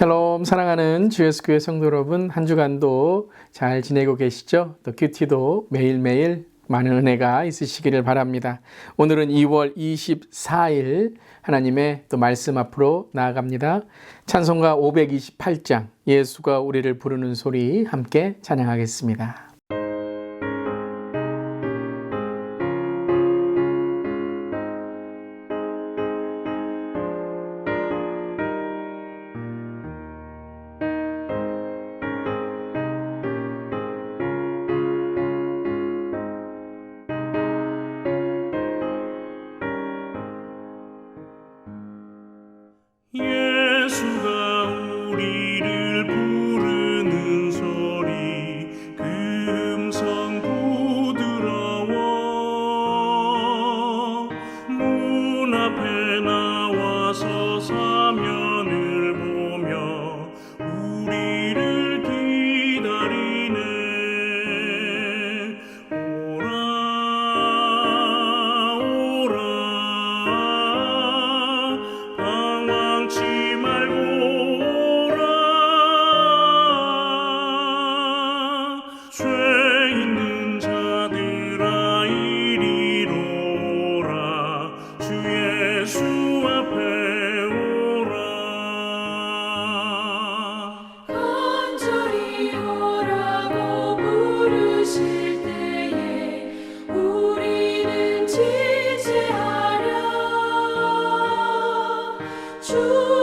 샬롬 사랑하는 주 예수 교회 성도 여러분 한 주간도 잘 지내고 계시죠? 또 큐티도 매일매일 많은 은혜가 있으시기를 바랍니다. 오늘은 2월 24일 하나님의 또 말씀 앞으로 나아갑니다. 찬송가 528장 예수가 우리를 부르는 소리 함께 찬양하겠습니다. 주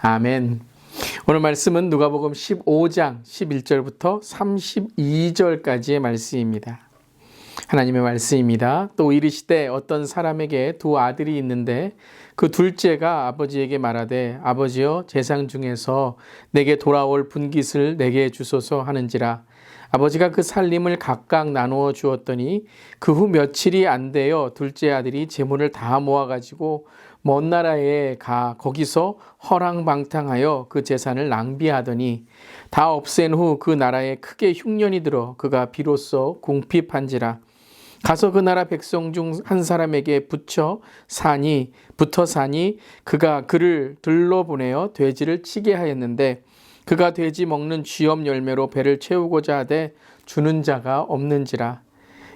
아멘. 오늘 말씀은 누가복음 15장 11절부터 32절까지의 말씀입니다. 하나님의 말씀입니다. 또 이르시되 어떤 사람에게 두 아들이 있는데 그 둘째가 아버지에게 말하되 아버지여 재상 중에서 내게 돌아올 분깃을 내게 주소서 하는지라 아버지가 그 살림을 각각 나누어 주었더니 그 후 며칠이 안 되어 둘째 아들이 재물을 다 모아 가지고 먼 나라에 가 거기서 허랑방탕하여 그 재산을 낭비하더니 다 없앤 후 그 나라에 크게 흉년이 들어 그가 비로소 궁핍한지라 가서 그 나라 백성 중 한 사람에게 붙여 사니 붙어 사니 그가 그를 들러 보내어 돼지를 치게 하였는데 그가 돼지 먹는 쥐염 열매로 배를 채우고자 하되 주는 자가 없는지라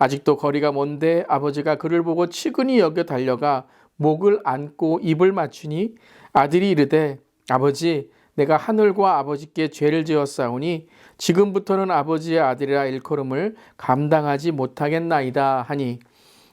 아직도 거리가 먼데 아버지가 그를 보고 치근히 여겨 달려가 목을 안고 입을 맞추니 아들이 이르되 아버지 내가 하늘과 아버지께 죄를 지었사오니 지금부터는 아버지의 아들이라 일컬음을 감당하지 못하겠나이다 하니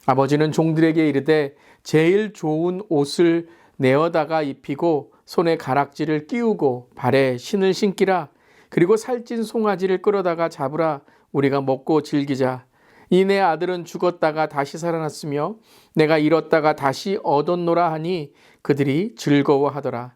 아버지는 종들에게 이르되 제일 좋은 옷을 내어다가 입히고 손에 가락지를 끼우고 발에 신을 신기라. 그리고 살찐 송아지를 끌어다가 잡으라. 우리가 먹고 즐기자 이 내 아들은 죽었다가 다시 살아났으며 내가 잃었다가 다시 얻었노라 하니 그들이 즐거워하더라.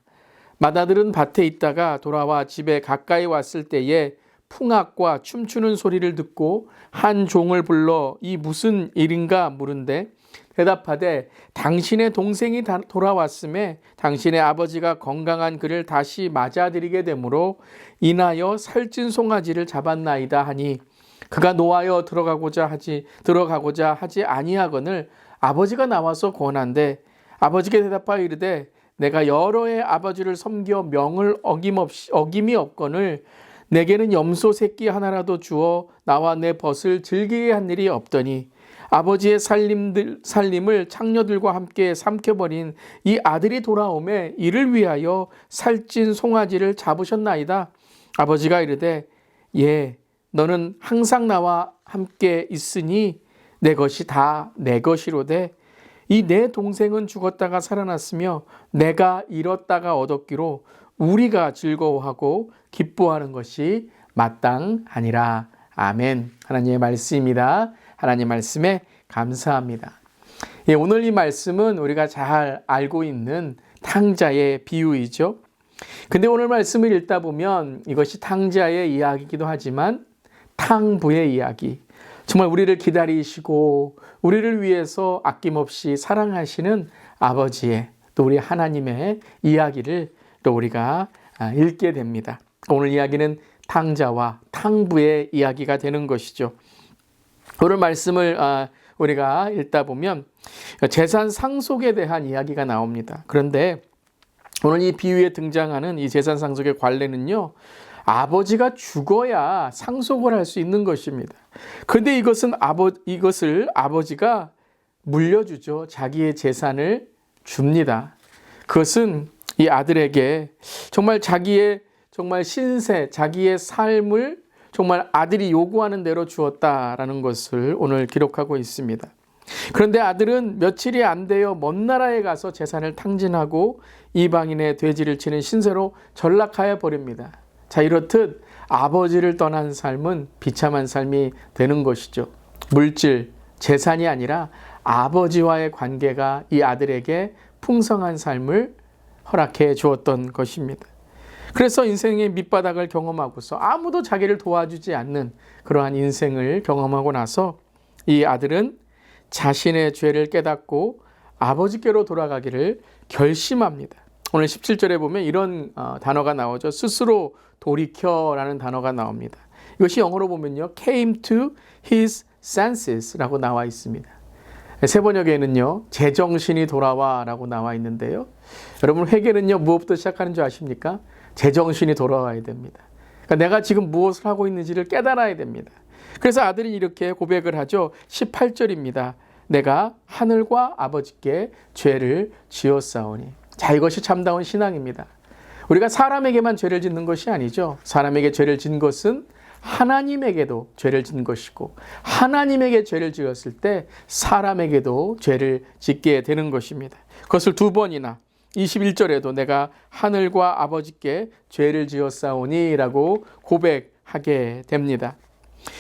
맏아들은 밭에 있다가 돌아와 집에 가까이 왔을 때에 풍악과 춤추는 소리를 듣고 한 종을 불러 이 무슨 일인가 물은데 대답하되 당신의 동생이 다- 돌아왔음에 당신의 아버지가 건강한 그를 다시 맞아들이게 되므로 인하여 살찐 송아지를 잡았나이다 하니 그가 노하여 들어가고자 하지 들어가고자 하지 아니하거늘 아버지가 나와서 권한데 아버지께 대답하여 이르되 내가 여러 해 아버지를 섬겨 명을 어김없이 어김이 없거늘 내게는 염소 새끼 하나라도 주어 나와 내 벗을 즐기게 한 일이 없더니 아버지의 살림들 살림을 창녀들과 함께 삼켜버린 이 아들이 돌아오매 이를 위하여 살찐 송아지를 잡으셨나이다. 아버지가 이르되 예 너는 항상 나와 함께 있으니 내 것이 다 내 것이로되 이 내 동생은 죽었다가 살아났으며 내가 잃었다가 얻었기로 우리가 즐거워하고 기뻐하는 것이 마땅하니라. 아멘. 하나님의 말씀입니다. 하나님 말씀에 감사합니다. 예, 오늘 이 말씀은 우리가 잘 알고 있는 탕자의 비유이죠. 근데 오늘 말씀을 읽다 보면 이것이 탕자의 이야기이기도 하지만 탕부의 이야기. 정말 우리를 기다리시고 우리를 위해서 아낌없이 사랑하시는 아버지의 또 우리 하나님의 이야기를 또 우리가 아, 읽게 됩니다. 오늘 이야기는 탕자와 탕부의 이야기가 되는 것이죠. 오늘 말씀을 아, 우리가 읽다 보면 재산 상속에 대한 이야기가 나옵니다. 그런데 오늘 이 비유에 등장하는 이 재산 상속의 관례는요, 아버지가 죽어야 상속을 할 수 있는 것입니다. 그런데 이것은 아버 이것을 아버지가 물려주죠. 자기의 재산을 줍니다. 그것은 이 아들에게 정말 자기의 정말 신세, 자기의 삶을 정말 아들이 요구하는 대로 주었다라는 것을 오늘 기록하고 있습니다. 그런데 아들은 며칠이 안 되어 먼 나라에 가서 재산을 탕진하고 이방인의 돼지를 치는 신세로 전락하여 버립니다. 자, 이렇듯 아버지를 떠난 삶은 비참한 삶이 되는 것이죠. 물질, 재산이 아니라 아버지와의 관계가 이 아들에게 풍성한 삶을 허락해 주었던 것입니다. 그래서 인생의 밑바닥을 경험하고서 아무도 자기를 도와주지 않는 그러한 인생을 경험하고 나서 이 아들은 자신의 죄를 깨닫고 아버지께로 돌아가기를 결심합니다. 오늘 17절에 보면 이런 어, 단어가 나오죠. 스스로 돌이켜라는 단어가 나옵니다. 이것이 영어로 보면요. came to his senses라고 나와 있습니다. 세 번역에는요. 제정신이 돌아와라고 나와 있는데요. 여러분 회개는요. 무엇부터 시작하는 줄 아십니까? 제정신이 돌아와야 됩니다. 그러니까 내가 지금 무엇을 하고 있는지를 깨달아야 됩니다. 그래서 아들이 이렇게 고백을 하죠. 18절입니다. 내가 하늘과 아버지께 죄를 지었사오니. 자, 이것이 참다운 신앙입니다. 우리가 사람에게만 죄를 짓는 것이 아니죠. 사람에게 죄를 짓는 것은 하나님에게도 죄를 짓는 것이고, 하나님에게 죄를 지었을 때 사람에게도 죄를 짓게 되는 것입니다. 그것을 두 번이나 21절에도 내가 하늘과 아버지께 죄를 지었사오니라고 고백하게 됩니다.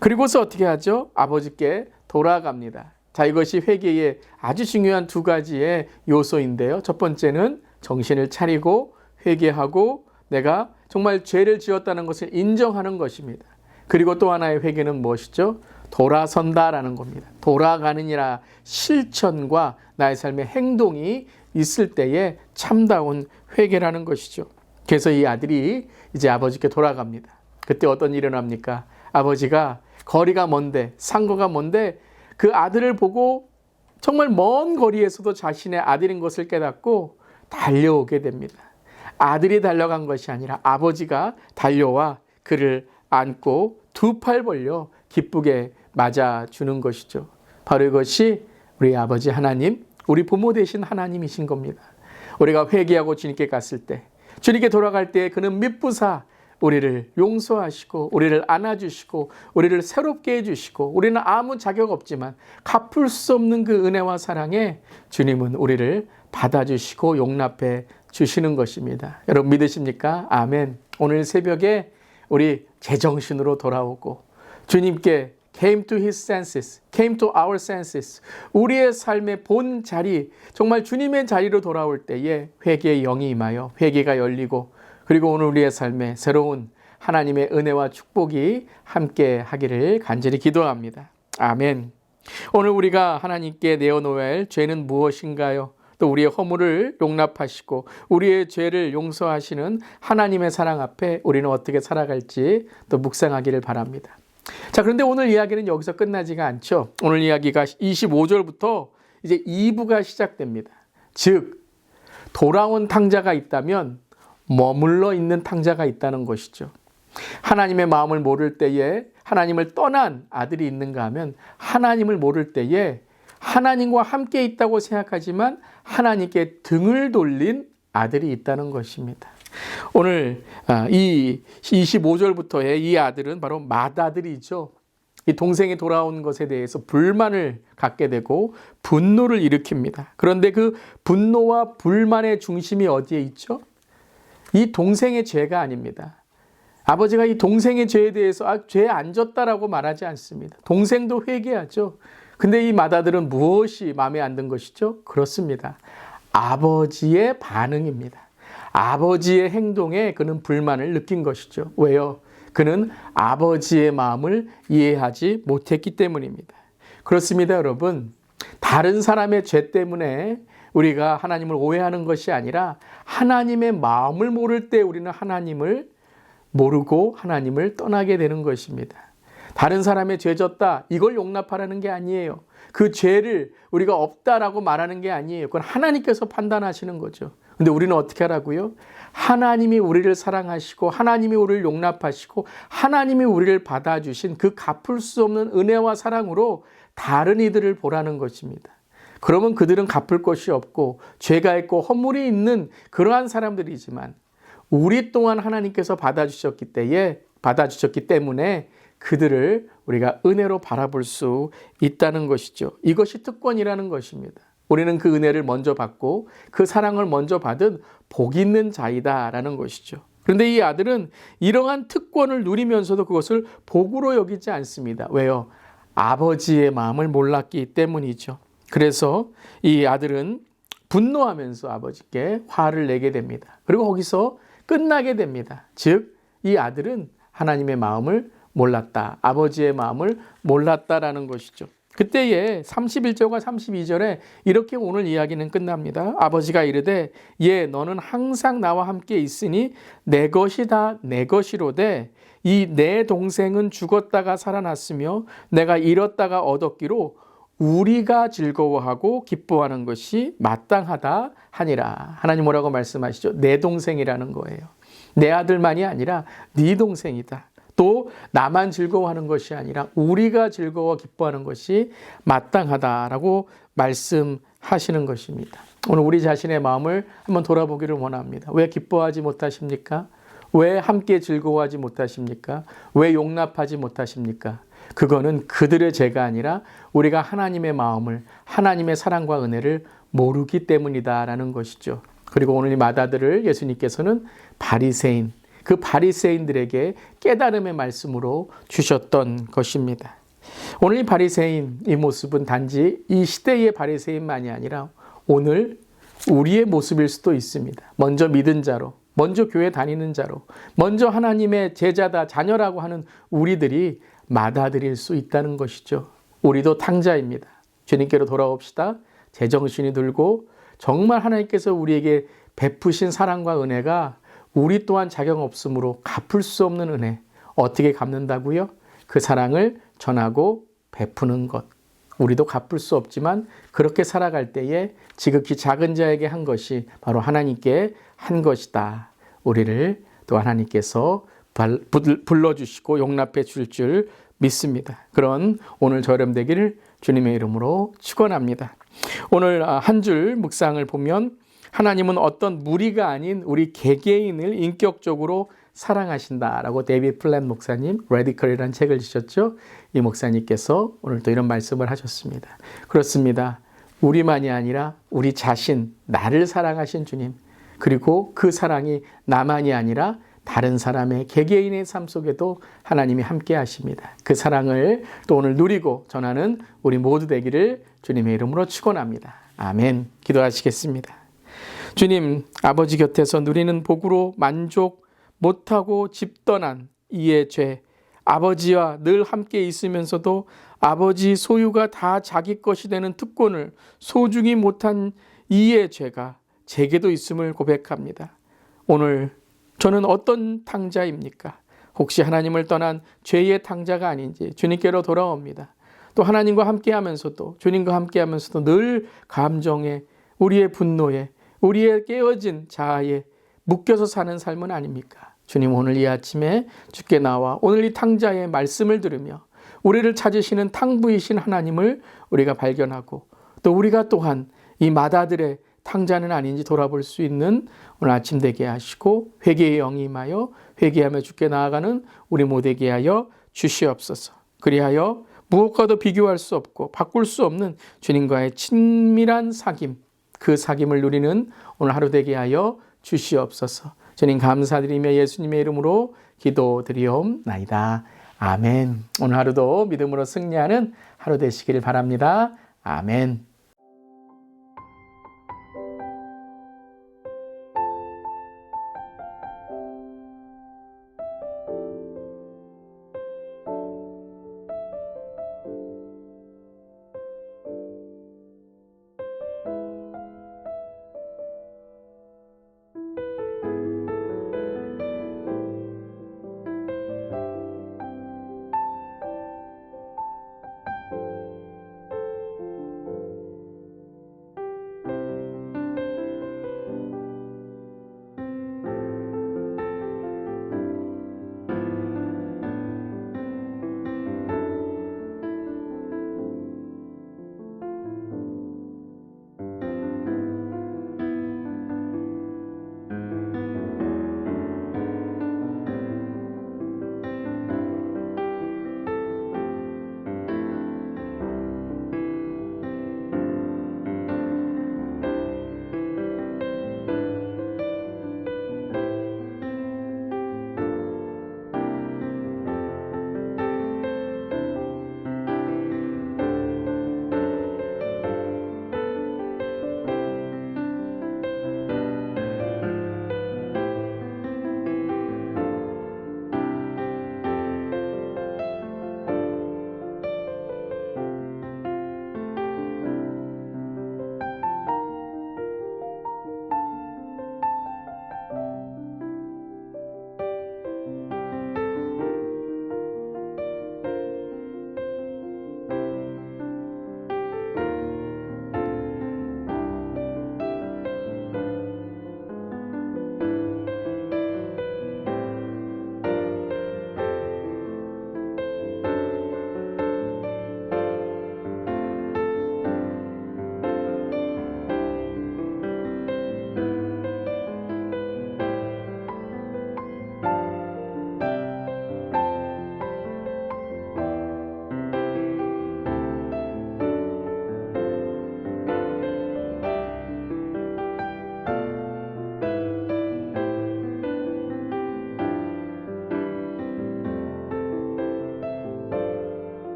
그리고서 어떻게 하죠? 아버지께 돌아갑니다. 자, 이것이 회개의 아주 중요한 두 가지의 요소인데요. 첫 번째는 정신을 차리고 회개하고 내가 정말 죄를 지었다는 것을 인정하는 것입니다. 그리고 또 하나의 회개는 무엇이죠? 돌아선다라는 겁니다. 돌아가느니라 실천과 나의 삶의 행동이 있을 때에 참다운 회개라는 것이죠. 그래서 이 아들이 이제 아버지께 돌아갑니다. 그때 어떤 일이 일어납니까? 아버지가 거리가 먼데 상거가 먼데 그 아들을 보고 정말 먼 거리에서도 자신의 아들인 것을 깨닫고 달려오게 됩니다. 아들이 달려간 것이 아니라 아버지가 달려와 그를 안고 두 팔 벌려 기쁘게 맞아주는 것이죠. 바로 이것이 우리 아버지 하나님, 우리 부모 되신 하나님이신 겁니다. 우리가 회개하고 주님께 갔을 때, 주님께 돌아갈 때 그는 미쁘사 우리를 용서하시고 우리를 안아주시고 우리를 새롭게 해주시고 우리는 아무 자격 없지만 갚을 수 없는 그 은혜와 사랑에 주님은 우리를 받아주시고 용납해 주시는 것입니다. 여러분 믿으십니까? 아멘. 오늘 새벽에 우리 제정신으로 돌아오고 주님께 came to his senses, came to our senses. 우리의 삶의 본 자리, 정말 주님의 자리로 돌아올 때에 회개의 영이 임하여 회개가 열리고 그리고 오늘 우리의 삶에 새로운 하나님의 은혜와 축복이 함께 하기를 간절히 기도합니다. 아멘. 오늘 우리가 하나님께 내어놓아야 할 죄는 무엇인가요? 또 우리의 허물을 용납하시고 우리의 죄를 용서하시는 하나님의 사랑 앞에 우리는 어떻게 살아갈지 또 묵상하기를 바랍니다. 자, 그런데 오늘 이야기는 여기서 끝나지가 않죠. 오늘 이야기가 25절부터 이제 2부가 시작됩니다. 즉, 돌아온 탕자가 있다면 머물러 있는 탕자가 있다는 것이죠. 하나님의 마음을 모를 때에 하나님을 떠난 아들이 있는가 하면 하나님을 모를 때에 하나님과 함께 있다고 생각하지만 하나님께 등을 돌린 아들이 있다는 것입니다. 오늘 아, 이 25절부터의 이 아들은 바로 맏아들이죠. 이 동생이 돌아온 것에 대해서 불만을 갖게 되고 분노를 일으킵니다. 그런데 그 분노와 불만의 중심이 어디에 있죠? 이 동생의 죄가 아닙니다. 아버지가 이 동생의 죄에 대해서 아, 죄 안 졌다라고 말하지 않습니다. 동생도 회개하죠. 근데 이 맏아들은 무엇이 마음에 안 든 것이죠? 그렇습니다. 아버지의 반응입니다. 아버지의 행동에 그는 불만을 느낀 것이죠. 왜요? 그는 아버지의 마음을 이해하지 못했기 때문입니다. 그렇습니다, 여러분. 다른 사람의 죄 때문에 우리가 하나님을 오해하는 것이 아니라 하나님의 마음을 모를 때 우리는 하나님을 모르고 하나님을 떠나게 되는 것입니다. 다른 사람의 죄 졌다 이걸 용납하라는 게 아니에요. 그 죄를 우리가 없다라고 말하는 게 아니에요. 그건 하나님께서 판단하시는 거죠. 근데 우리는 어떻게 하라고요? 하나님이 우리를 사랑하시고 하나님이 우리를 용납하시고 하나님이 우리를 받아주신 그 갚을 수 없는 은혜와 사랑으로 다른 이들을 보라는 것입니다. 그러면 그들은 갚을 것이 없고 죄가 있고 허물이 있는 그러한 사람들이지만 우리 또한 하나님께서 받아주셨기 때에 받아주셨기 때문에 그들을 우리가 은혜로 바라볼 수 있다는 것이죠. 이것이 특권이라는 것입니다. 우리는 그 은혜를 먼저 받고 그 사랑을 먼저 받은 복 있는 자이다라는 것이죠. 그런데 이 아들은 이러한 특권을 누리면서도 그것을 복으로 여기지 않습니다. 왜요? 아버지의 마음을 몰랐기 때문이죠. 그래서 이 아들은 분노하면서 아버지께 화를 내게 됩니다. 그리고 거기서 끝나게 됩니다. 즉, 이 아들은 하나님의 마음을 몰랐다. 아버지의 마음을 몰랐다라는 것이죠. 그때에 31절과 32절에 이렇게 오늘 이야기는 끝납니다. 아버지가 이르되 예 너는 항상 나와 함께 있으니 내 것이 다 내 것이로되 이 내 동생은 죽었다가 살아났으며 내가 잃었다가 얻었기로 우리가 즐거워하고 기뻐하는 것이 마땅하다 하니라. 하나님 뭐라고 말씀하시죠? 내 동생이라는 거예요. 내 아들만이 아니라 네 동생이다. 또 나만 즐거워하는 것이 아니라 우리가 즐거워 기뻐하는 것이 마땅하다라고 말씀하시는 것입니다. 오늘 우리 자신의 마음을 한번 돌아보기를 원합니다. 왜 기뻐하지 못하십니까? 왜 함께 즐거워하지 못하십니까? 왜 용납하지 못하십니까? 그거는 그들의 죄가 아니라 우리가 하나님의 마음을 하나님의 사랑과 은혜를 모르기 때문이다라는 것이죠. 그리고 오늘 이 마다들을 예수님께서는 바리새인 그 바리새인들에게 깨달음의 말씀으로 주셨던 것입니다. 오늘 이 바리새인 이 모습은 단지 이 시대의 바리새인만이 아니라 오늘 우리의 모습일 수도 있습니다. 먼저 믿은 자로, 먼저 교회 다니는 자로, 먼저 하나님의 제자다 자녀라고 하는 우리들이 받아들일 수 있다는 것이죠. 우리도 탕자입니다. 주님께로 돌아옵시다. 제정신이 들고 정말 하나님께서 우리에게 베푸신 사랑과 은혜가 우리 또한 자격 없으므로 갚을 수 없는 은혜. 어떻게 갚는다고요? 그 사랑을 전하고 베푸는 것. 우리도 갚을 수 없지만 그렇게 살아갈 때에 지극히 작은 자에게 한 것이 바로 하나님께 한 것이다. 우리를 또 하나님께서 불러주시고 용납해 줄 줄 믿습니다. 그런 오늘 저렴 되기를 주님의 이름으로 축원합니다. 오늘 아, 한줄 묵상을 보면 하나님은 어떤 무리가 아닌 우리 개개인을 인격적으로 사랑하신다라고 데이비 플랜 목사님 레디컬이라는 책을 지셨죠. 이 목사님께서 오늘 또 이런 말씀을 하셨습니다. 그렇습니다. 우리만이 아니라 우리 자신 나를 사랑하신 주님 그리고 그 사랑이 나만이 아니라 다른 사람의 개개인의 삶 속에도 하나님이 함께 하십니다. 그 사랑을 또 오늘 누리고 전하는 우리 모두 되기를 주님의 이름으로 축원합니다. 아멘. 기도하시겠습니다. 주님, 아버지 곁에서 누리는 복으로 만족 못하고 집 떠난 이의 죄, 아버지와 늘 함께 있으면서도 아버지 소유가 다 자기 것이 되는 특권을 소중히 못한 이의 죄가 제게도 있음을 고백합니다. 오늘 저는 어떤 탕자입니까? 혹시 하나님을 떠난 죄의 탕자가 아닌지 주님께로 돌아옵니다. 또 하나님과 함께 하면서도 주님과 함께 하면서도 늘 감정에 우리의 분노에 우리의 깨어진 자아에 묶여서 사는 삶은 아닙니까? 주님 오늘 이 아침에 주께 나와 오늘 이 탕자의 말씀을 들으며 우리를 찾으시는 탕부이신 하나님을 우리가 발견하고 또 우리가 또한 이 마다들의 탕자는 아닌지 돌아볼 수 있는 오늘 아침 되게 하시고 회개의 영이 임하여 회개하며 주께 나아가는 우리 모두에게 하여 주시옵소서. 그리하여 무엇과도 비교할 수 없고 바꿀 수 없는 주님과의 친밀한 사귐 그 사귐을 누리는 오늘 하루 되게 하여 주시옵소서. 주님 감사드리며 예수님의 이름으로 기도드리옵나이다. 아멘. 오늘 하루도 믿음으로 승리하는 하루 되시기를 바랍니다. 아멘.